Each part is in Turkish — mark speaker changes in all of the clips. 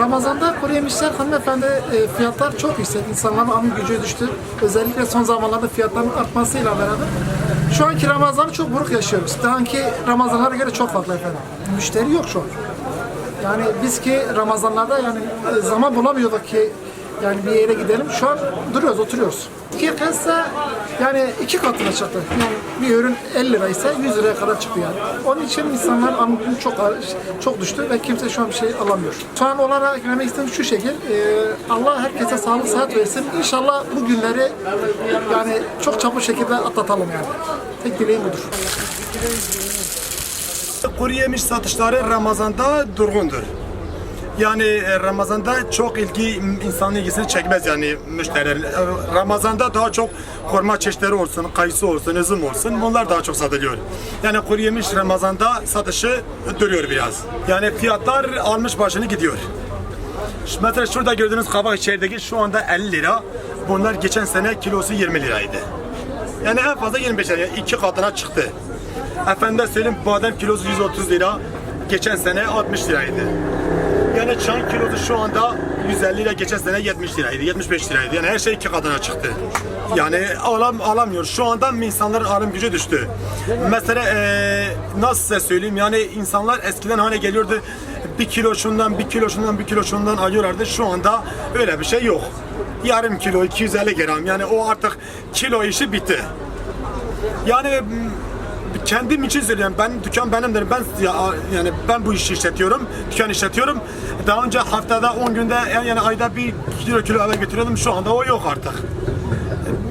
Speaker 1: Ramazan'da kuru yemişler hanımefendi e, fiyatlar çok yüksek. İnsanların alım gücü düştü. Özellikle son zamanlarda fiyatların artmasıyla beraber. Şu anki Ramazan'ı çok buruk yaşıyoruz. Daha önki Ramazanlara göre çok farklı efendim. Müşteri yok şu an. Yani biz ki Ramazanlarda yani e, zaman bulamıyorduk ki yani bir yere gidelim. Şu an duruyoruz, oturuyoruz. Kese yani iki katına çıktı. Yani bir ürün 50 liraysa 100 liraya kadar çıktı yani. Onun için insanlar gücü çok çok düştü ve kimse şu an bir şey alamıyor. Şu an olarak eklemek istediğim şu şekil. e, Allah herkese sağlık sıhhat versin. İnşallah bu günleri yani çok çabuk şekilde atlatalım yani. Tek dileğim budur.
Speaker 2: Kuru yemiş satışları Ramazan'da durgundur. Yani e, Ramazan'da çok ilgi insanın ilgisini çekmez yani müşterilerin. E, Ramazan'da daha çok korma çeşitleri olsun, kayısı olsun, üzüm olsun bunlar daha çok satılıyor. Yani kuru yemiş Ramazan'da satışı duruyor biraz. Yani fiyatlar almış başını gidiyor. Mesela şurada gördüğünüz kabak içerideki şu anda 50 lira. Bunlar geçen sene kilosu 20 liraydı. Yani en fazla 25 lira. Yani iki katına çıktı. Efendim söyleyeyim badem kilosu 130 lira. Geçen sene 60 liraydı. Yani çay kilosu şu anda 150 lira geçen sene 70 liraydı, 75 liraydı. Yani her şey iki katına çıktı. Yani alam alamıyor. Şu anda insanların alım gücü düştü. Mesela eee nasıl size söyleyeyim yani insanlar eskiden hani geliyordu bir kilo şundan, bir kilo şundan, bir kilo şundan alıyorlardı. Şu anda öyle bir şey yok. Yarım kilo, 250 gram yani o artık kilo işi bitti. Yani kendim için söylüyorum. Ben dükkan benimdir. Ben ya, yani ben bu işi işletiyorum. Dükkan işletiyorum. Daha önce haftada 10 günde yani, yani ayda bir kilo kilo eve götürüyordum. Şu anda o yok artık.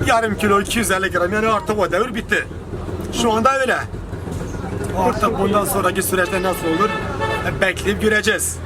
Speaker 2: Yarım kilo 250 gram yani artık o devir bitti. Şu anda öyle. Artık bundan sonraki süreçte nasıl olur? Bekleyip göreceğiz.